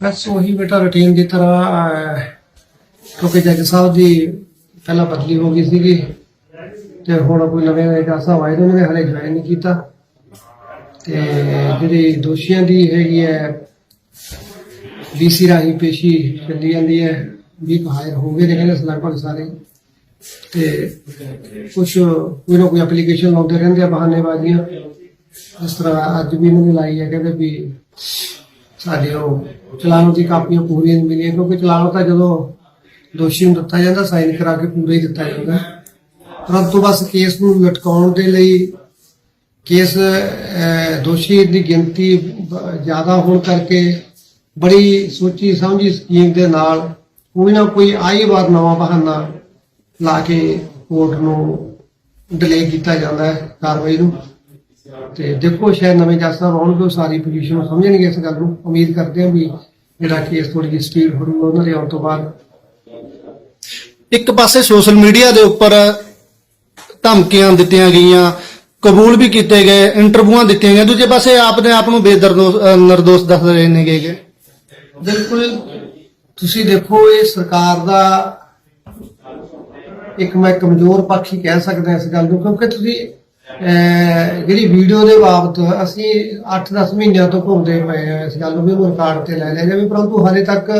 ਬਸ ਉਹੀ ਬੇਟਾ ਰੁਟੀਨ ਦੀ ਤਰ੍ਹਾਂ ਕਿਉਂਕਿ ਜੱਜ ਸਾਹਿਬ ਦੀ ਪਹਿਲਾਂ ਬਦਲੀ ਹੋ ਗਈ ਸੀਗੀ ਤੇ ਹੁਣ ਕੋਈ ਨਵੇਂ ਜੱਜ ਸਾਹਿਬ ਆਏ ਨੇ, ਉਹਨਾਂ ਹਲੇ ਜੁਆਇਨ ਨਹੀਂ ਕੀਤਾ। ਤੇ ਜਿਹੜੀ ਦੋਸ਼ੀਆਂ ਦੀ ਹੈਗੀ ਹੈ ਡੀਸੀ ਰਾਹੀਂ ਪੇਸ਼ੀ ਚੱਲੀ ਜਾਂਦੀ ਹੈ, ਵੀ ਹਾਇਰ ਹੋ ਗਏ ਨੇ, ਕਹਿੰਦੇ ਲਗਭਗ ਸਾਰੇ। ਤੇ ਕੁਝ ਕੋਈ ਨਾ ਕੋਈ ਐਪਲੀਕੇਸ਼ਨ ਲਾਉਂਦੇ ਰਹਿੰਦੇ ਆ ਬਹਾਨੇਬਾਜ਼ੀਆਂ। ਇਸ ਤਰ੍ਹਾਂ ਅੱਜ ਵੀ ਇਹਨਾਂ ਨੇ ਲਾਈ ਹੈ, ਕਹਿੰਦੇ ਵੀ ਸਾਡੇ ਉਹ ਚਲਾਨ ਦੀ ਕਾਪੀਆਂ ਪੂਰੀਆਂ ਨਹੀਂ ਮਿਲੀਆਂ, ਕਿਉਂਕਿ ਚਲਾਨ ਤਾਂ ਜਦੋਂ ਦੋਸ਼ੀ ਨੂੰ ਦਿੱਤਾ ਜਾਂਦਾ, ਸਾਈਨ ਕਰਾ ਕੇ ਪੂਰਾ ਹੀ ਦਿੱਤਾ ਜਾਂਦਾ। ਪਰੰਤੂ ਬਸ ਕੇਸ ਨੂੰ ਲਟਕਾਉਣ ਦੇ ਲਈ ਕੇਸ ਦੋਸ਼ੀ ਦੀ ਗਿਣਤੀ ਜ਼ਿਆਦਾ ਹੋਣ ਕਰਕੇ ਬੜੀ ਸੋਚੀ ਸਮਝੀ ਸਕੀਮ ਦੇ ਨਾਲ ਕੋਈ ਨਾ ਕੋਈ ਆਈ ਵਾਰ ਨਵਾਂ ਬਹਾਨਾ ਲਾ ਕੇ ਕੋਰਟ ਨੂੰ ਡਿਲੇ ਕੀਤਾ ਜਾਂਦਾ ਹੈ ਕਾਰਵਾਈ ਨੂੰ। ਤੇ ਦੇਖੋ ਸ਼ਾਇਦ ਨਵੇਂ ਜੱਜ ਸਾਹਿਬ ਆਉਣਗੇ ਉਹ ਸਾਰੀ ਪੋਜੀਸ਼ਨ ਨੂੰ ਸਮਝਣਗੇ ਇਸ ਗੱਲ ਨੂੰ। ਉਮੀਦ ਕਰਦੇ ਹਾਂ ਵੀ ਜਿਹੜਾ ਕੇਸ ਥੋੜੀ ਜਿਹੀ ਸਪੀਡ ਹੋਊਗਾ ਉਹਨਾਂ ਦੇ ਆਉਣ ਤੋਂ ਬਾਅਦ। ਇੱਕ ਪਾਸੇ ਸੋਸ਼ਲ ਮੀਡੀਆ ਦੇ ਉੱਪਰ ਧਮਕੀਆਂ ਦਿੱਤੀਆਂ ਗਈਆਂ ਕਬੂਲ ਵੀ ਕੀਤੇ ਗਏ ਇੰਟਰਵਿਊਆਂ ਦਿੱਤੀਆਂ ਗਈਆਂ। ਦੂਜੇ ਪਾਸੇ ਆਪ ਨੇ ਆਪ ਨੂੰ ਬੇਦਰਦੋਸ਼ ਦੱਸ ਰਹੇ ਨੇਗੇ। ਬਿਲਕੁਲ। ਤੁਸੀਂ ਦੇਖੋ ਇਹ ਸਰਕਾਰ ਦਾ ਇੱਕ ਮੈਂ ਕਮਜ਼ੋਰ ਪੱਖ ਹੀ ਕਹਿ ਸਕਦਾ ਇਸ ਗੱਲ ਨੂੰ ਕਿਉਂਕਿ ਤੁਸੀਂ ਜਿਹੜੀ ਵੀਡੀਓ ਦੇ ਬਾਬਤ ਅਸੀਂ 8-10 ਮਹੀਨਿਆਂ ਤੋਂ ਘੁੰਮਦੇ ਪਏ ਆ ਇਸ ਗੱਲ ਨੂੰ ਵੀ ਉਹਨੂੰ ਰਿਕਾਰਡ ਤੇ ਲੈ ਲਿਆ ਜਾਵੇ, ਪਰੰਤੂ ਹਾਲੇ ਤੱਕ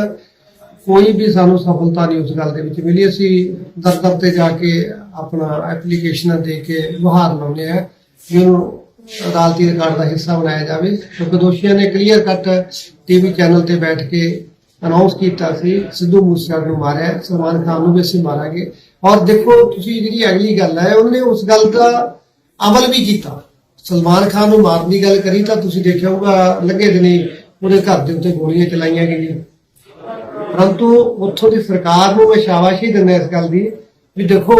ਕੋਈ ਵੀ ਸਾਨੂੰ ਸਫਲਤਾ ਨਹੀਂ ਉਸ ਗੱਲ ਦੇ ਵਿੱਚ ਮਿਲੀ। ਅਸੀਂ ਦਰ ਦਰ ਤੇ ਜਾ ਕੇ ਆਪਣਾ ਐਪਲੀਕੇਸ਼ਨਾਂ ਦੇ ਕੇ ਗੁਹਾਰ ਲਾਉਂਦੇ ਆ ਵੀ ਉਹਨੂੰ ਅਦਾਲਤੀ ਰਿਕਾਰਡ ਦਾ ਹਿੱਸਾ ਬਣਾਇਆ ਜਾਵੇ। ਕਿਉਂਕਿ ਦੋਸ਼ੀਆਂ ਨੇ ਕਲੀਅਰ ਕੱਟ ਟੀਵੀ ਚੈਨਲ ਤੇ ਬੈਠ ਕੇ ਅਨਾਉਂਸ ਕੀਤਾ ਸੀ, ਸਿੱਧੂ ਮੂਸੇਵਾਲੇ ਨੂੰ ਮਾਰਿਆ, ਸਲਮਾਨ ਖਾਨ ਨੂੰ ਵੀ ਅਸੀਂ ਮਾਰਾਂਗੇ। ਔਰ ਦੇਖੋ, ਤੁਸੀਂ ਜਿਹੜੀ ਅਗਲੀ ਗੱਲ ਹੈ, ਉਹਨੇ ਉਸ ਗੱਲ ਦਾ ਅਮਲ ਵੀ ਕੀਤਾ। ਸਲਮਾਨ ਖਾਨ ਨੂੰ ਮਾਰਨ ਦੀ ਗੱਲ ਕਰੀ ਤਾਂ ਤੁਸੀਂ ਦੇਖਿਆ ਹੋਊਗਾ, ਲੱਗੇ ਦਿਨੀ ਉਹਦੇ ਘਰ ਦੇ ਉੱਤੇ ਗੋਲੀਆਂ ਚਲਾਈਆਂ ਗਈਆਂ। ਪਰੰਤੂ ਉੱਥੋਂ ਦੀ ਸਰਕਾਰ ਨੂੰ ਮੈਂ ਸ਼ਾਬਾਸ਼ੀ ਦਿੰਦਾ ਇਸ ਗੱਲ ਦੀ ਵੀ ਦੇਖੋ,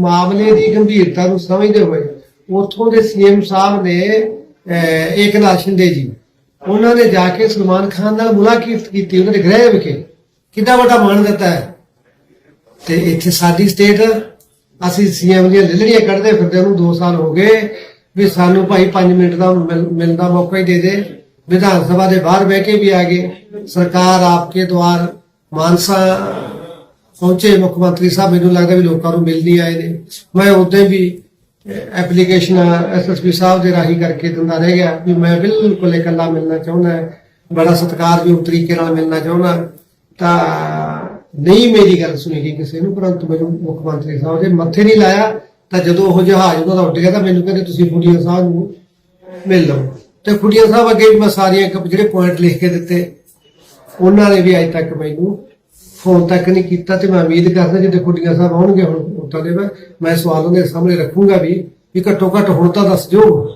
ਮਾਮਲੇ ਦੀ ਗੰਭੀਰਤਾ ਨੂੰ ਸਮਝਦੇ ਹੋਏ ਉੱਥੋਂ ਦੇ ਸੀਐਮ ਸਾਹਿਬ ਨੇ ਏਕਨਾਥ ਸ਼ਿੰਦੇ ਜੀ, ਉਹਨਾਂ ਨੇ ਜਾ ਕੇ ਸਲਮਾਨ ਖਾਨ ਨਾਲ ਮੁਲਾਕਾਤ ਕੀਤੀ, ਉਹਨਾਂ ਦੇ ਗ੍ਰਹਿ ਵਿਖੇ। ਕਿੰਨਾ ਵੱਡਾ ਮਾਣ ਦਿੱਤਾ ਹੈ। ਤੇ ਇੱਥੇ ਸਾਡੀ ਸਟੇਟ ਅਸੀਂ ਸੀਐਮ ਦੀਆਂ ਲਿਲੜੀਆਂ ਕੱਢਦੇ ਫਿਰਦੇ ਨੂੰ 2 ਸਾਲ ਹੋ ਗਏ, ਵੀ ਸਾਨੂੰ ਭਾਈ 5 ਮਿੰਟ ਦਾ ਮਿਲ- ਮੌਕਾ ਹੀ ਦੇ ਦੇ। ਵਿਧਾਨ ਸਭਾ ਦੇ ਬਾਹਰ ਬਹਿ ਕੇ ਵੀ ਆ ਗਏ। ਸਰਕਾਰ ਆਪਕੇ ਦੁਆਰ ਮਾਨਸਾ ਪਹੁੰਚੇ, ਮੁੱਖ ਮੰਤਰੀ ਸਾਹਿਬ, ਮੈਨੂੰ ਲੱਗਦਾ ਵੀ ਲੋਕਾਂ ਨੂੰ ਮਿਲ ਨਹੀਂ ਆਏ ਨੇ। ਮੈਂ ਉਦੋਂ ਵੀ ਐਪਲੀਕੇਸ਼ਨ ਐਸਐਸਪੀ ਸਾਹਿਬ ਦੇ ਰਾਹੀਂ ਕਰਕੇ ਦਿੰਦਾ ਰਹਿ ਗਿਆ ਵੀ ਮੈਂ ਬਿਲਕੁਲ ਇਕੱਲਾ ਮਿਲਣਾ ਚਾਹੁੰਦਾ, ਬੜਾ ਸਤਿਕਾਰਯੋਗ ਤਰੀਕੇ ਨਾਲ ਮਿਲਣਾ ਚਾਹੁੰਦਾ। ਤਾਂ ਨਹੀਂ ਮੇਰੀ ਗੱਲ ਸੁਣੀ ਗਈ ਕਿਸੇ ਨੂੰ, ਪਰੰਤੂ ਮੈਨੂੰ ਮੁੱਖ ਮੰਤਰੀ ਸਾਹਿਬ ਦੇ ਮੱਥੇ ਨਹੀਂ ਲਾਇਆ, ਤਾਂ ਜਦੋਂ ਉਹ ਜਹਾਜ਼ ਉਹਨਾਂ ਦਾ ਉੱਡ ਗਿਆ ਤਾਂ ਮੈਨੂੰ ਕਹਿੰਦੇ ਤੁਸੀਂ ਫੁੱਡੀਆਂ ਸਾਹਿਬ ਨੂੰ ਮਿਲ ਲਓ। ਤੇ ਫੁੱਡੀਆਂ ਸਾਹਿਬ ਅੱਗੇ ਵੀ ਮੈਂ ਸਾਰੀਆਂ ਇੱਕ ਜਿਹੜੇ ਪੁਆਇੰਟ ਲਿਖ ਕੇ ਦਿੱਤੇ, ਉਹਨਾਂ ਨੇ ਵੀ ਅਜੇ ਤੱਕ ਮੈਨੂੰ ਫੋਨ ਤੱਕ ਨਹੀਂ ਕੀਤਾ ਤੇ ਮੈਂ ਉਮੀਦ ਕਰਦਾ ਜਦੋਂ ਫੁੱਡੀਆਂ ਸਾਹਿਬ ਆਉਣਗੇ ਹੁਣ ਉੱਤਾਂ ਦੇ ਮੈਂ- ਮੈਂ ਸਵਾਲ ਉਹਦੇ ਸਾਹਮਣੇ ਰੱਖੂੰਗਾ ਵੀ ਵੀ ਘੱਟੋ ਘੱਟ ਹੁਣ ਤਾਂ ਦੱਸ ਦਿਓ।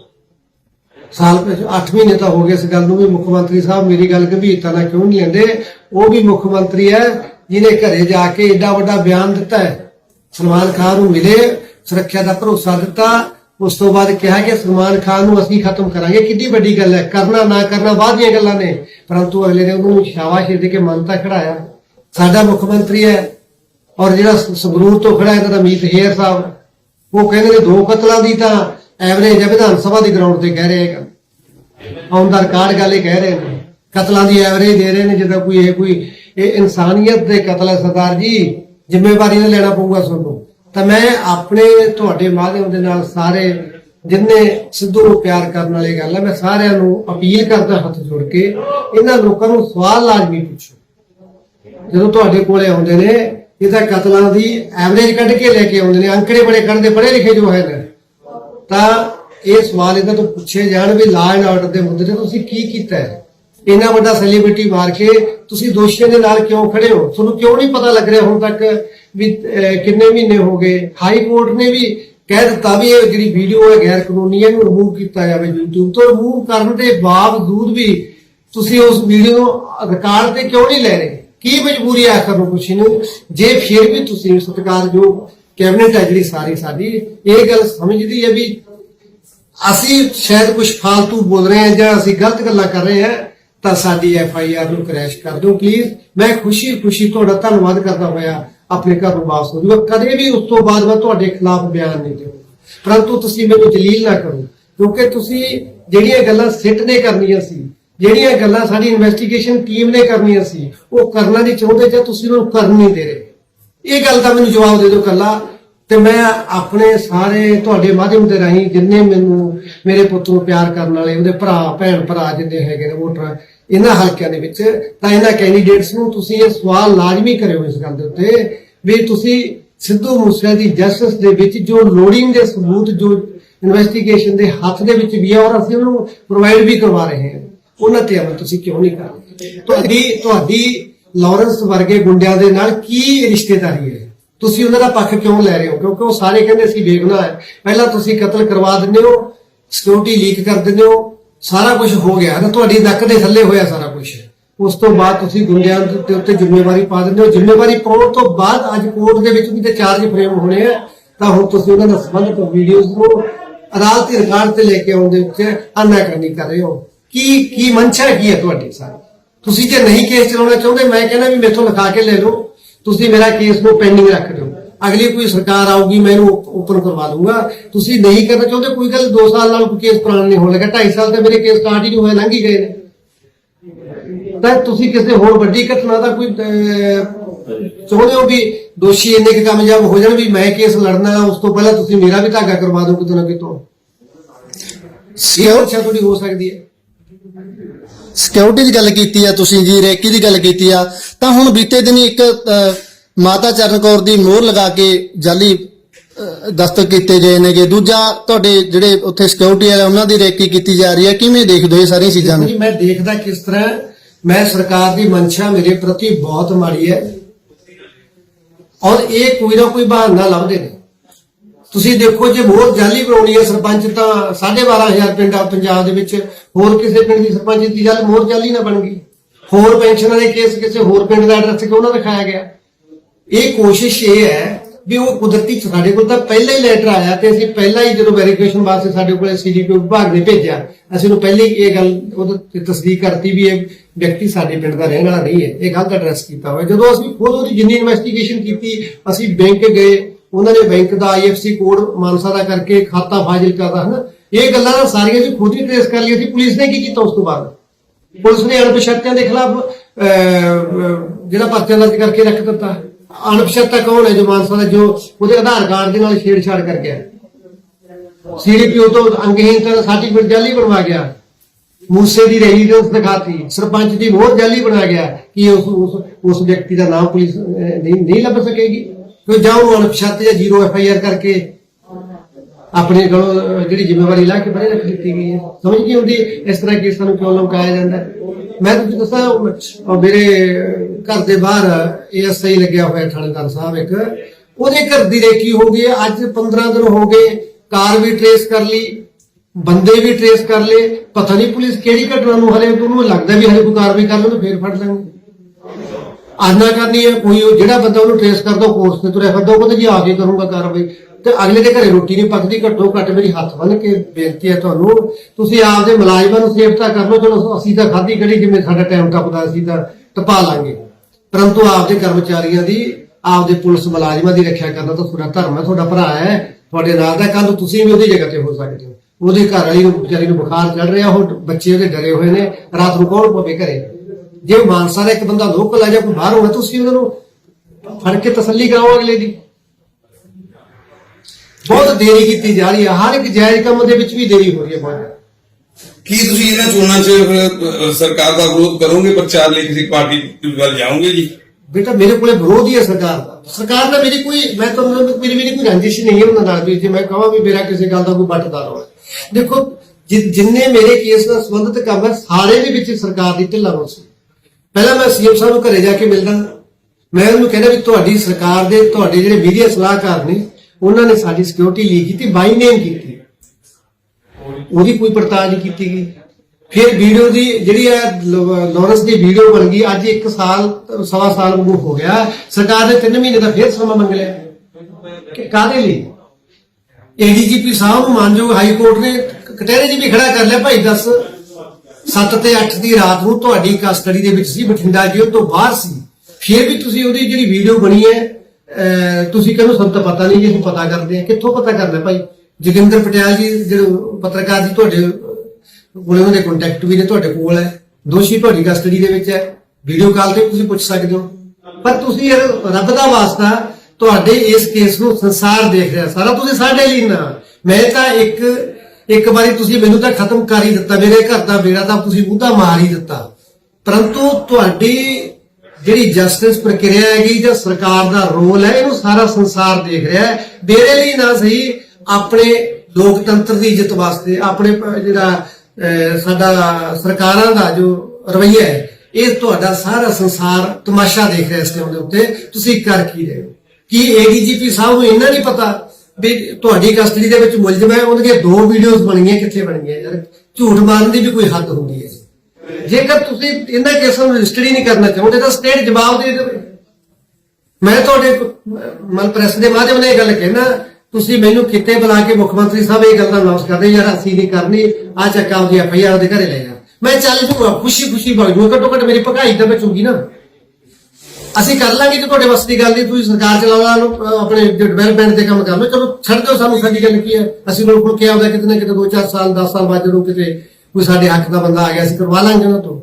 ਸਾਲ 8 ਮਹੀਨੇ ਤਾਂ ਹੋ ਗਏ ਇਸ ਗੱਲ ਨੂੰ ਵੀ ਮੁੱਖ ਮੰਤਰੀ ਸਾਹਿਬ ਮੇਰੀ ਗੱਲ ਗੰਭੀਰਤਾ ਨਾਲ ਕਿਉਂ ਨਹੀਂ ਲੈਂਦੇ, ਉਹ ਵੀ ਮੁੱਖ ਮੰਤਰੀ ਹੈ ਜਿਹਨੇ ਘਰੇ ਜਾ ਕੇ ਏਡਾ ਵੱਡਾ ਬਿਆਨ ਦਿੱਤਾ ਹੈ, ਸਲਮਾਨ ਖਾਨ ਨੂੰ ਮਿਲੇ, ਸੁਰੱਖਿਆ ਦਾ ਭਰੋਸਾ ਦਿੱਤਾ, ਉਸ ਤੋਂ ਬਾਅਦ ਕਿਹਾ ਕਿ ਸਲਮਾਨ ਖਾਨ ਨੂੰ ਅਸੀਂ ਖਤਮ ਕਰਾਂਗੇ। ਕਿੰਨੀ ਵੱਡੀ ਗੱਲ ਹੈ, ਕਰਨਾ ਨਾ ਕਰਨਾ ਬਾਅਦ ਦੀਆਂ ਗੱਲਾਂ ਨੇ। ਪਰੰਤੂ ਅਗਲੇ ਨੇ ਉਹਨੂੰ ਸ਼ਾਬਾਸ਼ ਦੇ ਕੇ ਮੰਨਤਾ ਖੜਾਇਆ। ਸਾਡਾ ਮੁੱਖ ਮੰਤਰੀ ਹੈ ਔਰ ਜਿਹੜਾ ਸੰਗਰੂਰ ਤੋਂ ਖੜਾ ਹੈ ਤਾਂ ਮੀਤ ਹੇਅਰ ਸਾਹਿਬ, ਉਹ ਕਹਿੰਦੇ ਨੇ ਦੋ ਕਤਲਾਂ ਦੀ ਤਾਂ ਐਵਰੇਜ ਹੈ, ਵਿਧਾਨ ਸਭਾ ਦੀ ਗਰਾਊਂਡ ਤੇ ਕਹਿ ਰਹੇ ਹੈਗਾ ਔਨ ਦਾ ਰਿਕਾਰਡ ਗੱਲ ਇਹ ਕਹਿ ਰਹੇ ਨੇ। ਕਤਲਾਂ ਦੀ ਐਵਰੇਜ ਦੇ ਰਹੇ ਨੇ, ਜਿੱਦਾਂ ਕੋਈ ਇਹ ਕੋਈ ਇਹ ਇਨਸਾਨੀਅਤ ਦੇ ਕਤਲ ਹੈ ਸਰਦਾਰ ਜੀ। ਜ਼ਿੰਮੇਵਾਰੀ ਨਾਲ ਲੈਣਾ ਪਊਗਾ ਤੁਹਾਨੂੰ ਤਾਂ ਮੈਂ ਆਪਣੇ ਤੁਹਾਡੇ ਮਾਧਿਅਮ ਦੇ ਨਾਲ ਸਾਰੇ ਜਿੰਨੇ ਸਿੱਧੂ ਨੂੰ ਪਿਆਰ ਕਰਨ ਵਾਲੇ ਗੱਲ ਹੈ, ਮੈਂ ਸਾਰਿਆਂ ਨੂੰ ਅਪੀਲ ਕਰਦਾ ਹੱਥ ਜੋੜ ਕੇ ਇਹਨਾਂ ਲੋਕਾਂ ਨੂੰ ਸਵਾਲ ਲਾਜ਼ਮੀ ਪੁੱਛੋ। ਜਦੋਂ ਤੁਹਾਡੇ ਕੋਲੇ ਆਉਂਦੇ ਨੇ, ਇਹ ਤਾਂ ਕਤਲਾਂ ਦੀ ਐਵਰੇਜ ਕੱਢ ਕੇ ਲੈ ਕੇ ਆਉਂਦੇ ਨੇ, ਅੰਕੜੇ ਬੜੇ ਕੱਢਦੇ ਪੜੇ ਲਿਖੇ ਜੋ ਹੈ ਨੇ ਤਾਂ ਇਹ ਸਵਾਲ ਇਹਨਾਂ ਤੋਂ ਪੁੱਛੇ ਜਾਣ ਵੀ ਲਾ ਐਂਡ ਆਰਡਰ ਦੇ ਮੁੱਦੇ ਤੇ ਤੁਸੀਂ ਕੀ ਕੀਤਾ ਹੈ? ਇੰਨਾ ਵੱਡਾ ਸੈਲੀਬ੍ਰਿਟੀ ਮਾਰ ਕੇ ਤੁਸੀਂ ਦੋਸ਼ੀਆਂ ਦੇ ਨਾਲ ਕਿਉਂ ਖੜੇ ਹੋ? ਤੁਹਾਨੂੰ ਕਿਉਂ ਨਹੀਂ ਪਤਾ ਲੱਗ ਰਿਹਾ ਹੁਣ ਤੱਕ ਵੀ ਕਿੰਨੇ ਮਹੀਨੇ ਹੋ ਗਏ? ਹਾਈ ਕੋਰਟ ਨੇ ਵੀ ਕਹਿ ਦਿੱਤਾ ਵੀ ਇਹ ਜਿਹੜੀ ਵੀਡੀਓ ਹੈ ਗੈਰ ਕਾਨੂੰਨੀ ਹੈ ਇਹਨੂੰ ਰਿਮੂਵ ਕੀਤਾ ਜਾਵੇ। YouTube ਤੋਂ ਰਿਮੂਵ ਕਰਨ ਦੇ ਬਾਵਜੂਦ ਵੀ ਤੁਸੀਂ ਉਸ ਵੀਡੀਓ ਨੂੰ ਰਿਕਾਰਡ ਤੇ ਕਿਉਂ ਨਹੀਂ ਲੈ ਰਹੇ? ਕੀ ਮਜਬੂਰੀ ਹੈ ਆਖਰ ਨੂੰ ਕੁਛ ਨੂੰ? ਜੇ ਫਿਰ ਵੀ ਤੁਸੀਂ ਸਤਿਕਾਰਯੋਗ ਕੈਬਨਿਟ ਹੈ ਜਿਹੜੀ ਸਾਰੀ ਸਾਡੀ, ਇਹ ਗੱਲ ਸਮਝਦੀ ਹੈ ਵੀ ਅਸੀਂ ਸ਼ਾਇਦ ਕੁਝ ਫालतू ਬੋਲ ਰਹੇ ਹਾਂ ਜਾਂ ਅਸੀਂ ਗਲਤ ਗੱਲਾਂ ਕਰ ਰਹੇ ਹਾਂ। ਤਾਂ ਸਾਡੀ ਐਫ ਆਈ ਆਰ ਨੂੰ ਕ੍ਰੈਸ਼ ਕਰ ਦਿਓ ਪਲੀਜ਼ ਮੈਂ ਖੁਸ਼ੀ ਖੁਸ਼ੀ ਤੁਹਾਡਾ ਧੰਨਵਾਦ ਕਰਦਾ ਹੋਇਆ ਆਪਣੇ ਘਰ ਨੂੰ ਵਾਪਸ ਹੋ ਜਾਊਗਾ ਕਦੇ ਵੀ ਉਸ ਤੋਂ ਬਾਅਦ ਮੈਂ ਤੁਹਾਡੇ ਖਿਲਾਫ ਬਿਆਨ ਨਹੀਂ ਦੇਵਾਂਗਾ ਪਰੰਤੂ ਤੁਸੀਂ ਮੈਨੂੰ ਜਲੀਲ ਨਾ ਕਰੋ, ਕਿਉਂਕਿ ਤੁਸੀਂ ਜਿਹੜੀਆਂ ਗੱਲਾਂ ਸਿੱਟ ਨੇ ਕਰਨੀਆਂ ਸੀ, ਜਿਹੜੀਆਂ ਗੱਲਾਂ ਸਾਡੀ ਇਨਵੈਸਟੀਗੇਸ਼ਨ ਟੀਮ ਨੇ ਕਰਨੀਆਂ ਸੀ, ਉਹ ਕਰਨਾ ਨਹੀਂ ਚਾਹੁੰਦੇ ਜਾਂ ਤੁਸੀਂ ਉਹਨੂੰ ਕਰਨ ਨਹੀਂ ਦੇ ਰਹੇ। ਇਹ ਗੱਲ ਦਾ ਮੈਨੂੰ ਜਵਾਬ ਦੇ ਦਿਓ ਕੱਲਾ। ਤੇ ਮੈਂ ਆਪਣੇ ਸਾਰੇ ਤੁਹਾਡੇ ਮਾਧਿਅਮ ਦੇ ਰਾਹੀਂ ਜਿੰਨੇ ਮੈਨੂੰ ਮੇਰੇ ਪੁੱਤ ਨੂੰ ਪਿਆਰ ਕਰਨ ਵਾਲੇ, ਉਹਦੇ ਭਰਾ ਭੈਣ ਭਰਾ ਜਿੰਨੇ ਹੈਗੇ ਨੇ, ਵੋਟਰ ਇਹਨਾਂ ਹਲਕਿਆਂ ਦੇ ਵਿੱਚ, ਤਾਂ ਇਹਨਾਂ ਕੈਂਡੀਡੇਟਸ ਨੂੰ ਤੁਸੀਂ ਇਹ ਸਵਾਲ ਲਾਜ਼ਮੀ ਕਰਿਓ ਇਸ ਗੱਲ ਦੇ ਉੱਤੇ ਵੀ ਤੁਸੀਂ ਸਿੱਧੂ ਮੂਸੇ ਦੀ ਜਸਟਿਸ ਦੇ ਵਿੱਚ ਜੋ ਲੋਡਿੰਗ ਦੇ ਸਬੂਤ, ਜੋ ਇਨਵੈਸਟੀਗੇਸ਼ਨ ਦੇ ਹੱਥ ਦੇ ਵਿੱਚ ਵੀ ਆ ਔਰ ਅਸੀਂ ਉਹਨੂੰ ਪ੍ਰੋਵਾਈਡ ਵੀ ਕਰਵਾ ਰਹੇ ਹਾਂ, ਉਹਨਾਂ ਤੇ ਅਮਲ ਤੁਸੀਂ ਕਿਉਂ ਨਹੀਂ ਕਰ ਤੁਹਾਡੀ ਤੁਹਾਡੀ ਲਾਰੈਂਸ ਵਰਗੇ ਗੁੰਡਿਆਂ ਦੇ ਨਾਲ ਕੀ ਰਿਸ਼ਤੇਦਾਰੀ ਹੈ? ਤੁਸੀਂ ਉਹਨਾਂ ਦਾ ਪੱਖ ਕਿਉਂ ਲੈ ਰਹੇ ਹੋ? ਕਿਉਂਕਿ ਉਹ ਸਾਰੇ ਕਹਿੰਦੇ ਅਸੀਂ ਵੇਖਣਾ ਹੈ। ਪਹਿਲਾਂ ਤੁਸੀਂ ਕਤਲ ਕਰਵਾ ਦਿੰਦੇ ਹੋ ਸਿਕਿਉਰਿਟੀ ਲੀਕ ਕਰ ਦਿੰਦੇ ਹੋ ਸਾਰਾ ਕੁਝ ਹੋ ਗਿਆ ਨਾ, ਤੁਹਾਡੀ ਨੱਕ ਦੇ ਥੱਲੇ ਹੋਇਆ ਸਾਰਾ ਕੁਝ ਉਸ ਤੋਂ ਬਾਅਦ ਤੁਸੀਂ ਗੁੰਡਿਆਂ ਦੇ ਉੱਤੇ ਜ਼ਿੰਮੇਵਾਰੀ ਪਾ ਦਿੰਦੇ ਹੋ। ਜ਼ਿੰਮੇਵਾਰੀ ਪਾਉਣ ਤੋਂ ਬਾਅਦ ਅੱਜ ਕੋਰਟ ਦੇ ਵਿੱਚ ਵੀ ਤੇ ਚਾਰਜ ਫਰੇਮ ਹੋਣੇ ਆ, ਤਾਂ ਹੁਣ ਤੁਸੀਂ ਉਹਨਾਂ ਨਾਲ ਸੰਬੰਧਿਤ ਵੀਡੀਓਜ਼ ਨੂੰ ਅਦਾਲਤੀ ਰਿਕਾਰਡ ਤੇ ਲੈ ਕੇ ਆਉਣ ਦੇ ਅੰਨਾ ਕਰਨੀ ਕਰ ਰਹੇ ਹੋ। ਕੀ ਕੀ ਮਨਸ਼ਾ ਕੀ ਹੈ ਤੁਹਾਡੀ ਸਾਰੀ? ਤੁਸੀਂ ਜੇ ਨਹੀਂ ਕੇਸ ਚਲਾਉਣਾ ਚਾਹੁੰਦੇ, ਮੈਂ ਕਹਿੰਦਾ ਵੀ ਮੇਥੋਂ ਲਿਖਾ ਕੇ ਲੈ ਲਓ। ਤੁਸੀਂ ਮੇਰਾ ਕੇਸ ਨੂੰ ਪੈਂਡਿੰਗ ਰੱਖ ਦਿਓ। ਅਗਲੀ ਕੋਈ ਸਰਕਾਰ ਆਊਗੀ ਮੈਂ ਇਹਨੂੰ ਓਪਨ ਕਰਵਾ ਦੂੰਗਾ ਤੁਸੀਂ ਨਹੀਂ ਕਰਨਾ ਚਾਹੁੰਦੇ ਕੋਈ ਗੱਲ 2 ਸਾਲ ਨਾਲ ਕੋਈ ਕੇਸ ਪੁਰਾਣਾ ਨਹੀਂ ਹੋਣ ਲੱਗਾ। 2.5 ਸਾਲ ਤੇ ਮੇਰੇ ਕੇਸ ਹੀ ਨਹੀਂ ਹੋਏ ਲੰਘ ਹੀ ਗਏ ਨੇ। ਤਾਂ ਤੁਸੀਂ ਕਿਸੇ ਹੋਰ ਵੱਡੀ ਘਟਨਾ ਦਾ ਕੋਈ ਚਾਹੁੰਦੇ ਹੋ ਵੀ ਦੋਸ਼ੀ ਇੰਨੇ ਕੁ ਕਾਮਯਾਬ ਹੋ ਜਾਣ ਵੀ ਮੈਂ ਕੇਸ ਲੜਨਾ ਉਸ ਤੋਂ ਪਹਿਲਾਂ ਤੁਸੀਂ ਮੇਰਾ ਵੀ ਧਾਗਾ ਕਰਵਾ ਦਿਓ ਕਿਤੇ ਨਾ ਕਿਤੋਂ। ਅੱਛਾ ਤੁਹਾਡੀ ਹੋ ਸਕਦੀ ਹੈ। ਸਿਕਿਉਰਿਟੀ ਦੀ ਗੱਲ ਕੀਤੀ ਆ ਤੁਸੀਂ ਜੀ ਰੇਕੀ ਦੀ ਗੱਲ ਕੀਤੀ ਆ। ਤਾਂ ਹੁਣ ਬੀਤੇ ਦਿਨੀ ਇੱਕ ਮਾਤਾ ਚਰਨ ਕੌਰ ਦੀ ਮੋਹਰ ਲਗਾ ਕੇ ਜਾਲੀ ਅ, ਦਸਤਕ ਕੀਤੇ ਗਏ ਨੇਗੇ। ਦੂਜਾ ਤੁਹਾਡੇ ਜਿਹੜੇ ਉੱਥੇ ਸਿਕਿਉਰਿਟੀ ਵਾਲੇ ਉਹਨਾਂ ਦੀ ਰੇਕੀ ਕੀਤੀ ਜਾ ਰਹੀ ਹੈ। ਕਿਵੇਂ ਦੇਖਦੇ ਹੋ ਇਹ ਸਾਰੀਆਂ ਚੀਜ਼ਾਂ ਨੂੰ? ਜੀ ਮੈਂ ਦੇਖਦਾ ਕਿਸ ਤਰ੍ਹਾਂ ਮੈਂ ਸਰਕਾਰ ਦੀ ਮਨਸ਼ਾ ਮੇਰੇ ਪ੍ਰਤੀ ਬਹੁਤ ਮਾੜੀ ਹੈ। ਔਰ ਇਹ ਕੋਈ ਨਾ ਕੋਈ ਬਹਾਨਾ ਲੱਭਦੇ ਨੇ। ਤੁਸੀਂ ਦੇਖੋ ਜੇ ਮੋਹਰ ਜਾਲੀ ਬਣਾਉਣੀ ਹੈ ਸਰਪੰਚ ਤਾਂ 12500 ਪਿੰਡ ਆ ਪੰਜਾਬ ਦੇ ਵਿੱਚ। ਹੋਰ ਕਿਸੇ ਪਿੰਡ ਦੀ ਸਰਪੰਚ ਦੀ ਗੱਲ ਮੋਹਰ ਜਾਲੀ ਨਾ ਬਣ ਗਈ। ਹੋਰ ਪੈਨਸ਼ਨਾਂ ਦੇ ਕੇਸ ਕਿਸੇ ਹੋਰ ਪਿੰਡ ਦਾ ਐਡਰੈਸ ਕਿਉਂ ਨਾ ਦਿਖਾਇਆ ਗਿਆ? ਇਹ ਕੋਸ਼ਿਸ਼ ਇਹ ਹੈ ਵੀ ਉਹ ਕੁਦਰਤੀ ਸਾਡੇ ਕੋਲ ਤਾਂ ਪਹਿਲਾਂ ਹੀ ਲੈਟਰ ਆਇਆ ਤੇ ਅਸੀਂ ਪਹਿਲਾਂ ਹੀ ਜਦੋਂ ਵੈਰੀਫਿਕੇਸ਼ਨ ਵਾਸਤੇ ਸਾਡੇ ਕੋਲ ਸੀਡੀਪੀ ਵਿਭਾਗ ਨੇ ਭੇਜਿਆ, ਅਸੀਂ ਉਹਨੂੰ ਪਹਿਲਾਂ ਹੀ ਇਹ ਗੱਲ ਉਹਦੇ ਤਸਦੀਕ ਕਰਤੀ ਵੀ ਇਹ ਵਿਅਕਤੀ ਸਾਡੇ ਪਿੰਡ ਦਾ ਰਹਿਣ ਵਾਲਾ ਨਹੀਂ ਹੈ। ਇਹ ਗਲਤ ਐਡਰੈਸ ਕੀਤਾ ਹੋਇਆ। ਜਦੋਂ ਅਸੀਂ ਖੁਦ ਉਹਦੀ ਜਿੰਨੀ ਇਨਵੈਸਟੀਗੇਸ਼ਨ ਕੀਤੀ, ਅਸੀਂ ਬੈਂਕ ਗਏ, ਉਹਨਾਂ ਨੇ ਬੈਂਕ ਦਾ ਆਈਐਫਸੀ ਕੋਡ ਮਾਨਸਾ ਦਾ ਕਰਕੇ ਖਾਤਾ ਫਾਜ਼ਿਲ ਕਰਦਾ ਹਨਾ? ਇਹ ਗੱਲਾਂ ਨਾ ਸਾਰੀਆਂ ਜੀ ਖੁਦ ਹੀ ਟ੍ਰੇਸ ਕਰ ਲਈਆਂ ਸੀ। ਪੁਲਿਸ ਨੇ ਕੀ ਕੀਤਾ ਉਸ ਤੋਂ ਬਾਅਦ? ਪੁਲਿਸ ਨੇ ਅਣਪਛਾਤਿਆਂ ਦੇ ਖਿਲਾਫ ਜਿਹੜਾ ਪਰਚਾ ਦਰਜ ਕਰਕੇ ਰੱਖ ਦਿੱਤਾ। ਅਣਪਛਾਤਾ ਕੌਣ ਹੈ ਜੋ ਮਾਨਸਾ ਦਾ, ਜੋ ਉਹਦੇ ਆਧਾਰ ਕਾਰਡ ਦੇ ਨਾਲ ਛੇੜਛਾੜ ਕਰ ਗਿਆ? ਸੀਡੀਪੀਓ ਤੋਂ ਅੰਗਹੀਨਤਾ ਦਾ ਸਰਟੀਫਿਕੇਟ ਜਾਲੀ ਬਣਵਾ ਗਿਆ। ਮੂਸੇ ਦੀ ਰੈਜ਼ੀਡੈਂਸ ਦਿਖਾਤੀ। ਸਰਪੰਚ ਦੀ ਮੋਹਰ ਜਾਲੀ ਬਣਾ ਗਿਆ ਕਿ ਉਸ ਉਸ ਵਿਅਕਤੀ ਦਾ ਨਾਮ ਪੁਲਿਸ ਨਹੀਂ ਨਹੀਂ ਲੱਭ ਸਕੇਗੀ। ਕੋਈ ਜਾਂ ਉਹ ਅਣਪਛਾਤੇ ਜਾਂ ਜ਼ੀਰੋ ਐਫ ਆਈ ਆਰ ਕਰਕੇ ਆਪਣੇ ਕੋਲੋਂ ਜਿਹੜੀ ਜ਼ਿੰਮੇਵਾਰੀ ਲਾ ਕੇ ਬਰੇ ਰੱਖ ਦਿੱਤੀ ਗਈ ਹੈ? ਸਮਝ ਨਹੀਂ ਹੁੰਦੀ ਇਸ ਤਰ੍ਹਾਂ ਕੇਸਾਂ ਨੂੰ ਕਿਉਂ ਲਮਕਾਇਆ ਜਾਂਦਾ ਹੈ? ਮੈਂ ਤੁਹਾਨੂੰ ਦੱਸਾਂ ਉਹ ਮੇਰੇ ਘਰ ਦੇ ਬਾਹਰ ਏਐਸਆਈ ਲੱਗਿਆ ਹੋਇਆ ਥਾਣੇਦਾਰ ਸਾਹਿਬ ਇੱਕ। ਉਹਦੇ ਘਰ ਦੀ ਰੇਕੀ ਹੋ ਗਈ, ਅੱਜ 15 ਦਿਨ ਹੋ ਗਏ, ਕਾਰ ਵੀ ਟਰੇਸ ਕਰ ਲਈ, ਬੰਦੇ ਵੀ ਟ੍ਰੇਸ ਕਰ ਲਏ। ਪਤਾ ਨਹੀਂ ਪੁਲਿਸ ਕਿਹੜੀ ਘਟਨਾ ਨੂੰ ਹਲੇ ਉਹਨੂੰ ਲੱਗਦਾ ਵੀ ਹਲੇ ਕੋਈ ਕਾਰਵਾਈ ਕਰ ਲਓ ਫੇਰ ਫੜ ਲਾਂਗੇ। ਆਨਾ ਕਰਨੀ ਹੈ, ਕੋਈ ਜਿਹੜਾ ਬੰਦਾ ਉਹਨੂੰ ਟਰੇਸ ਕਰਦਾ, ਉਹ ਕੋਰਸ ਤੇ ਤੁਰਿਆ ਫਿਰਦਾ, ਉਹ ਕਹਿੰਦਾ ਜੀ ਆ ਕੇ ਕਰੂੰਗਾ ਕਾਰਵਾਈ। ਤੇ ਅਗਲੇ ਦੇ ਘਰੇ ਰੋਟੀ ਨਹੀਂ ਪੱਕਦੀ, ਘੱਟੋ ਘੱਟ ਮੇਰੀ ਹੱਥ ਬੰਨ ਕੇ ਬੇਨਤੀ ਹੈ ਤੁਹਾਨੂੰ, ਤੁਸੀਂ ਆਪਦੇ ਮੁਲਾਜ਼ਮਾਂ ਨੂੰ ਸੇਫਤਾ ਕਰ ਲਓ, ਚਲੋ ਅਸੀਂ ਤਾਂ ਖਾਦੀ ਕੜੀ ਜਿਵੇਂ ਸਾਡਾ ਟਾਈਮ ਟੱਪਦਾ, ਅਸੀਂ ਤਾਂ ਟਪਾ ਲਾਂਗੇ। ਪਰੰਤੂ ਆਪਦੇ ਕਰਮਚਾਰੀਆਂ ਦੀ, ਆਪਦੇ ਪੁਲਿਸ ਮੁਲਾਜ਼ਮਾਂ ਦੀ ਰੱਖਿਆ ਕਰਨਾ ਤਾਂ ਤੁਹਾਡਾ ਧਰਮ ਹੈ, ਤੁਹਾਡਾ ਭਰਾ ਹੈ, ਤੁਹਾਡੇ ਨਾਲ ਦਾ ਕੱਲ ਤੁਸੀਂ ਵੀ ਉਹਦੀ ਜਗ੍ਹਾ ਤੇ ਹੋ ਸਕਦੇ ਹੋ। ਉਹਦੇ ਘਰ ਵਾਲੀ ਨੂੰ ਵਿਚਾਰੀ ਨੂੰ ਬੁਖਾਰ ਚੜ ਰਿਹਾ, ਉਹ ਬੱਚੇ ਉਹਦੇ ਡਰੇ ਹੋਏ ਨੇ, ਰਾਤ ਨੂੰ ਕੌਣ ਪਵੇ ਘਰੇ? ਜੇ ਮਾਨਸਾ ਦਾ ਇੱਕ ਬੰਦਾ ਲੋਕਲ ਆ ਜਾਂ ਕੋਈ ਬਾਹਰ ਹੋਣਾ ਤੁਸੀਂ ਉਹਨਾਂ ਨੂੰ ਫੜ ਕੇ ਤਸੱਲੀ ਕਰਾਓ ਅਗਲੇ ਦੀ। ਬਹੁਤ ਦੇਰੀ ਕੀਤੀ ਜਾ ਰਹੀ ਹੈ। ਹਰ ਇੱਕ ਜਾਇਜ਼ ਕੰਮ ਦੇ ਵਿੱਚ ਵੀ ਦੇਰੀ ਹੋ ਰਹੀ ਹੈ ਬਹੁਤ ਕੀ ਤੁਸੀਂ ਇਹਨਾਂ ਚੋਣਾਂ 'ਚ ਫਿਰ, ਅਹ, ਸਰਕਾਰ ਦਾ ਵਿਰੋਧ ਕਰੋਗੇ ਪ੍ਰਚਾਰ ਲਈ? ਕਿਸੇ ਪਾਰਟੀ ਵੱਲ ਜਾਓਗੇ ਜੀ? ਬੇਟਾ ਮੇਰੇ ਕੋਲੇ ਵਿਰੋਧ ਹੀ ਹੈ ਸਰਕਾਰ ਦਾ। ਸਰਕਾਰ ਦਾ ਮੇਰੀ ਕੋਈ ਮੈਂ ਤੁਹਾਨੂੰ ਮੇਰੀ ਮੇਰੀ ਕੋਈ ਰੰਜਿਸ਼ ਨਹੀਂ ਹੈ ਉਹਨਾਂ ਨਾਲ ਵੀ। ਜੇ ਮੈਂ ਕਹਾਂ ਵੀ ਮੇਰਾ ਕਿਸੇ ਗੱਲ ਦਾ ਕੋਈ ਵੱਟਦਾ ਰੋ ਦੇਖੋ ਜਿ- ਜਿੰਨੇ ਮੇਰੇ ਕੇਸ ਨਾਲ ਸੰਬੰਧਿਤ ਕੰਮ ਹੈ ਸਾਰੇ ਦੇ ਵਿੱਚ ਸਰਕਾਰ ਦੀ ਢਿੱਲਾ ਸੀ ਪਹਿਲਾਂ ਮੈਂ ਸੀਐਮ ਸਾਹਿਬ ਨੂੰ ਘਰੇ ਜਾ ਕੇ ਮਿਲਦਾ। ਮੈਂ ਉਹਨੂੰ ਕਹਿੰਦਾ ਵੀ ਤੁਹਾਡੀ ਸਰਕਾਰ ਦੇ ਤੁਹਾਡੇ ਜਿਹੜੇ ਮੀਡੀਆ ਸਲਾਹਕਾਰ ਨੇ ਉਹਨਾਂ ਨੇ ਸਾਡੀ ਸਿਕਿਉਰਿਟੀ ਲੀਕ ਕੀਤੀ ਬਾਈ ਨੇਮ ਕੀਤੀ। ਉਹਦੀ ਕੋਈ ਪੜਤਾਲ ਨਹੀਂ ਕੀਤੀ ਗਈ। ਫਿਰ ਵੀਡੀਓ ਦੀ ਜਿਹੜੀ ਹੈ ਲਾਰੈਂਸ ਦੀ ਵੀਡੀਓ ਬਣ ਗਈ, ਅੱਜ 1 ਸਾਲ, ਸਵਾ ਸਾਲ ਵਾਂਗੂ ਹੋ ਗਿਆ। ਸਰਕਾਰ ਨੇ 3 ਮਹੀਨੇ ਦਾ ਫਿਰ ਸਮਾਂ ਮੰਗ ਲਿਆ। ਕਿ, ਕਾਹਦੇ ਲਈ? ਏਡੀਜੀਪੀ ਸਾਹਿਬ ਨੂੰ ਮਾਨਯੋਗ ਹਾਈ ਕੋਰਟ ਨੇ ਕਟਹਿਰੇ 'ਚ ਵੀ ਖੜਾ ਕਰ ਲਿਆ, ਭਾਈ ਦੱਸ 7 ਤੇ 8 ਦੀ ਰਾਤ ਨੂੰ ਤੁਹਾਡੀ ਕਸਟਡੀ ਦੇ ਵਿੱਚ ਸੀ, ਬਠਿੰਡਾ ਜੇਲ੍ਹ ਤੋਂ ਬਾਹਰ ਸੀ। ਫਿਰ ਵੀ ਤੁਸੀਂ ਉਹਦੀ ਜਿਹੜੀ ਵੀਡੀਓ ਬਣੀ ਹੈ ਤੁਸੀਂ ਕਹਿੰਦੇ ਸਾਨੂੰ ਪਤਾ ਨਹੀਂ ਜੀ ਅਸੀਂ ਪਤਾ ਕਰਦੇ ਹਾਂ। ਕਿੱਥੋਂ ਪਤਾ ਕਰਨਾ ਭਾਈ? ਜੋਗਿੰਦਰ ਪਟਿਆਲ ਜੀ, ਜਿਹੜੇ ਪੱਤਰਕਾਰ ਜੀ ਤੁਹਾਡੇ ਕੋਲੇ ਉਹਦੇ ਕੰਟੈਕਟ ਵੀ ਨੇ, ਤੁਹਾਡੇ ਕੋਲ ਹੈ। ਦੋਸ਼ੀ ਤੁਹਾਡੀ ਕਸਟਡੀ ਦੇ ਵਿੱਚ ਹੈ। ਵੀਡੀਓ ਕਾਲ ਤੇ ਤੁਸੀਂ ਪੁੱਛ ਸਕਦੇ ਹੋ। ਪਰ ਤੁਸੀਂ ਯਾਰ ਰੱਬ ਦਾ ਵਾਸਤਾ ਤੁਹਾਡੇ ਇਸ ਕੇਸ ਨੂੰ ਸੰਸਾਰ ਦੇਖ ਰਿਹਾ। ਸਾਰਾ ਤੁਸੀਂ ਸਾਡੇ ਲਈ ਨਾ। ਮੈਂ ਤਾਂ ਇੱਕ ਇੱਕ ਵਾਰੀ ਤੁਸੀਂ ਮੈਨੂੰ ਤਾਂ ਖਤਮ ਕਰ ਹੀ ਦਿੱਤਾ। ਮੇਰੇ ਘਰ ਦਾ ਬੇੜਾ ਤਾਂ ਤੁਸੀਂ ਮੁੱਦਾ ਮਾਰ ਹੀ ਦਿੱਤਾ। ਪਰੰਤੂ ਤੁਹਾਡੀ ਜਿਹੜੀ ਜਸਟਿਸ ਪ੍ਰਕਿਰਿਆ ਹੈਗੀ ਜਾਂ ਸਰਕਾਰ ਦਾ ਰੋਲ ਹੈ, ਇਹਨੂੰ ਸਾਰਾ ਸੰਸਾਰ ਦੇਖ ਰਿਹਾ ਹੈ। ਮੇਰੇ ਲਈ ਨਾ ਸਹੀ, ਆਪਣੇ ਲੋਕਤੰਤਰ ਦੀ ਇੱਜ਼ਤ ਵਾਸਤੇ, ਆਪਣੇ ਜਿਹੜਾ ਸਾਡਾ ਸਰਕਾਰਾਂ ਦਾ ਜੋ ਰਵੱਈਆ ਹੈ, ਇਹ ਤੁਹਾਡਾ ਸਾਰਾ ਸੰਸਾਰ ਤਮਾਸ਼ਾ ਦੇਖ ਰਿਹਾ ਇਸ ਟਾਈਮ ਦੇ ਉੱਤੇ। ਤੁਸੀਂ ਕਰ ਕੀ ਰਹੇ ਹੋ? ਕੀ ਏਡੀਜੀਪੀ ਸਾਹਿਬ ਨੂੰ ਇੰਨਾ ਨਹੀਂ ਪਤਾ ਵੀ ਤੁਹਾਡੀ ਕਸਟਡੀ ਦੇ ਵਿੱਚ ਮੁਲਜ਼ਮ ਹੈ? ਉਹਨਾਂ ਦੀਆਂ ਦੋ ਵੀਡੀਓਜ਼ ਬਣੀਆਂ, ਕਿੱਥੇ ਬਣੀਆਂ? ਯਾਰ, ਝੂਠ ਮਾਰਨ ਦੀ ਵੀ ਕੋਈ ਹੱਦ ਹੁੰਦੀ ਹੈ। ਜੇਕਰ ਤੁਸੀਂ ਇਹਨਾਂ ਕੇਸਾਂ ਨੂੰ ਰਜਿਸਟਰ ਹੀ ਨਹੀਂ ਕਰਨਾ ਚਾਹੁੰਦੇ ਤਾਂ ਸਟੇਟ ਜਵਾਬ ਦੇ ਦੇਵੇ ਮੈਂ ਤੁਹਾਡੇ ਮਨ ਪ੍ਰੈਸ ਦੇ ਮਾਧਿਅਮ ਨਾਲ ਇਹ ਗੱਲ ਕਹਿਣਾ, ਤੁਸੀਂ ਮੈਨੂੰ ਕਿਤੇ ਬੁਲਾ ਕੇ ਮੁੱਖ ਮੰਤਰੀ ਸਾਹਿਬ ਇਹ ਗੱਲ ਦਾ ਅਨਾਉਂਸ ਕਰਦੇ, ਯਾਰ ਅਸੀਂ ਨਹੀਂ ਕਰਨੀ ਆ ਚੱਕਾ ਉਹਦੀ ਐਫ ਆਈ ਆਰ ਘਰੇ ਲੈ ਜਾ। ਮੈਂ ਚੱਲ ਜੂਗਾ ਖੁਸ਼ੀ ਖੁਸ਼ੀ ਵਗ ਜੂਗਾ, ਘੱਟੋ ਘੱਟ ਮੇਰੀ ਭਗਾਈ ਤਾਂ ਬਚੂਗੀ ਨਾ। ਅਸੀਂ ਕਰ ਲਾਂਗੇ ਜੇ ਤੁਹਾਡੇ ਵੱਸ ਦੀ ਗੱਲ ਨਹੀਂ ਤੁਸੀਂ ਸਰਕਾਰ ਚਲਾਉਣਾ ਨੂੰ ਆਪਣੇ ਡਿਵੈਲਪਮੈਂਟ ਦੇ ਕੰਮ ਕਰ ਲਓ। ਚਲੋ, ਛੱਡ ਦਿਓ ਸਾਨੂੰ ਸਾਡੀ ਗੱਲ ਕੀ ਹੈ। ਅਸੀਂ ਲੋਕ ਕੋਲ ਕੀ ਆਉਂਦਾ ਕਿਤੇ ਨਾ ਕਿਤੇ 2-4 ਸਾਲ 10 ਸਾਲ ਬਾਅਦ ਜਦੋਂ ਕਿਤੇ ਕੋਈ ਸਾਡੇ ਹੱਕ ਦਾ ਬੰਦਾ ਆ ਗਿਆ ਅਸੀਂ ਕਰਵਾ ਲਾਂਗੇ ਉਹਨਾਂ ਤੋਂ।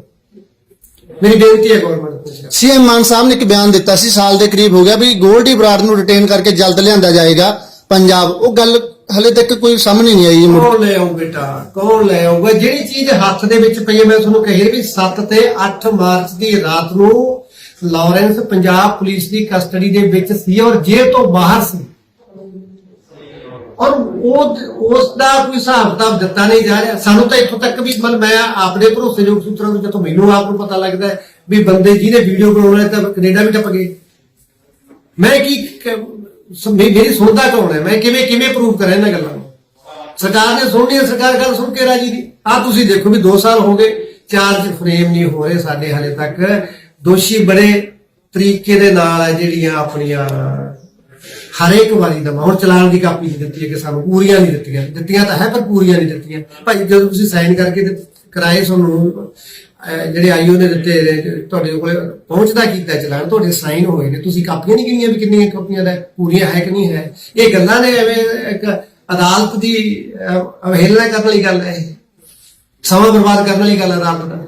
ਮੇਰੀ ਬੇਨਤੀ ਹੈ ਗਵਰਨਮੈਂਟ ਨੂੰ। ਸੀਐਮ ਮਾਨ ਸਾਹਿਬ ਨੇ ਇੱਕ ਬਿਆਨ ਦਿੱਤਾ ਸੀ ਸਾਲ ਦੇ ਕਰੀਬ ਹੋ ਗਿਆ ਵੀ ਗੋਲਡੀ ਬਰਾੜ ਨੂੰ ਰਿਟੇਨ ਕਰਕੇ ਜਲਦ ਲਿਆਂਦਾ ਜਾਏਗਾ ਪੰਜਾਬ। ਉਹ ਗੱਲ ਹਲੇ ਤੱਕ ਕੋਈ ਸਾਹਮਣੇ ਨਹੀਂ ਆਈ। ਮੁੜ ਕੌਣ ਲੈ ਆਉ ਬੇਟਾ? ਕੌਣ ਲੈ ਆਊਗਾ? ਜਿਹੜੀ ਚੀਜ਼ ਹੱਥ ਦੇ ਵਿੱਚ ਪਈ ਹੈ ਮੈਂ ਤੁਹਾਨੂੰ ਕਹੀ ਵੀ 7 ਤੇ 8 ਮਾਰਚ ਦੀ ਰਾਤ ਨੂੰ ਲਾਰੈਂਸ ਪੰਜਾਬ ਪੁਲਿਸ ਦੀ ਕਸਟਡੀ ਦੇ ਵਿੱਚ ਸੀ ਔਰ ਜੇਲ੍ਹ ਤੋਂ ਬਾਹਰ ਸੀ। ਔਰ ਉਹ ਉਸ ਦਾ ਕੋਈ ਹਿਸਾਬ ਕਿਤਾਬ ਦਿੱਤਾ ਨਹੀਂ ਜਾ ਰਿਹਾ। ਸਾਨੂੰ ਤਾਂ ਇੱਥੋਂ ਤੱਕ ਵੀ ਮਤਲਬ ਮੈਂ ਆਪਣੇ ਭਰੋਸੇਯੋਗ ਸੂਤਰਾਂ ਤੋਂ ਜਦੋਂ ਮੈਨੂੰ ਆਪ ਨੂੰ ਪਤਾ ਲੱਗਦਾ ਵੀ ਬੰਦੇ ਜਿਹਨੇ ਵੀਡੀਓ ਬਣਾਉਣਾ ਤਾਂ ਕੈਨੇਡਾ ਵੀ ਟੱਪ ਗਏ। ਮੈਂ ਕੀ ਮੇਰੀ ਸੁਣਦਾ ਕੌਣ ਹੈ? ਮੈਂ ਕਿਵੇਂ ਕਿਵੇਂ ਪ੍ਰੂਵ ਕਰਾਂ ਇਹਨਾਂ ਗੱਲਾਂ ਨੂੰ? ਸਰਕਾਰ ਨੇ ਸੁਣਨੀ ਹੈ, ਸਰਕਾਰ ਗੱਲ ਸੁਣ ਕੇ ਰਾਜੀ ਦੀ ਆ ਤੁਸੀਂ ਦੇਖੋ ਵੀ 2 ਸਾਲ ਹੋ ਗਏ, ਚਾਰਜ ਫਰੇਮ ਨਹੀਂ ਹੋ ਰਹੇ ਸਾਡੇ ਹਾਲੇ ਤੱਕ। ਦੋਸ਼ੀ ਬੜੇ ਤਰੀਕੇ ਦੇ ਨਾਲ ਜਿਹੜੀਆਂ ਆਪਣੀਆਂ ਹਰੇਕ ਵਾਰੀ ਦਾ ਹੁਣ ਚਲਾਨ ਦੀ ਕਾਪੀ ਨਹੀਂ ਦਿੱਤੀ ਹੈ ਕਿ ਸਾਨੂੰ ਪੂਰੀਆਂ ਨਹੀਂ ਦਿੱਤੀਆਂ। ਦਿੱਤੀਆਂ ਤਾਂ ਹੈ ਪਰ ਪੂਰੀਆਂ ਨਹੀਂ ਦਿੱਤੀਆਂ। ਭਾਈ ਜਦੋਂ ਤੁਸੀਂ ਸਾਈਨ ਕਰਕੇ ਕਰਾਏ ਤੁਹਾਨੂੰ ਜਿਹੜੇ ਆਈਓ ਨੇ ਦਿੱਤੇ ਤੁਹਾਡੇ ਕੋਲ ਪਹੁੰਚਦਾ ਕੀਤਾ ਚਲਾਨ ਤੁਹਾਡੇ ਸਾਈਨ ਹੋਏ ਨੇ। ਤੁਸੀਂ ਕਾਪੀਆਂ ਨਹੀਂ ਗਿਣੀਆਂ ਵੀ ਕਿੰਨੀਆਂ ਕਾਪੀਆਂ ਦਾ ਪੂਰੀਆਂ ਹੈ ਕਿ ਨਹੀਂ ਹੈ? ਇਹ ਗੱਲਾਂ ਨੇ ਐਵੇਂ ਇੱਕ ਅਦਾਲਤ ਦੀ ਅਹ, ਅਵਹੇਲਨਾ ਕਰਨ ਵਾਲੀ ਗੱਲ ਹੈ ਇਹ। ਸਮਾਂ ਬਰਬਾਦ ਕਰਨ ਵਾਲੀ ਗੱਲ ਅਦਾਲਤ ਦਾ।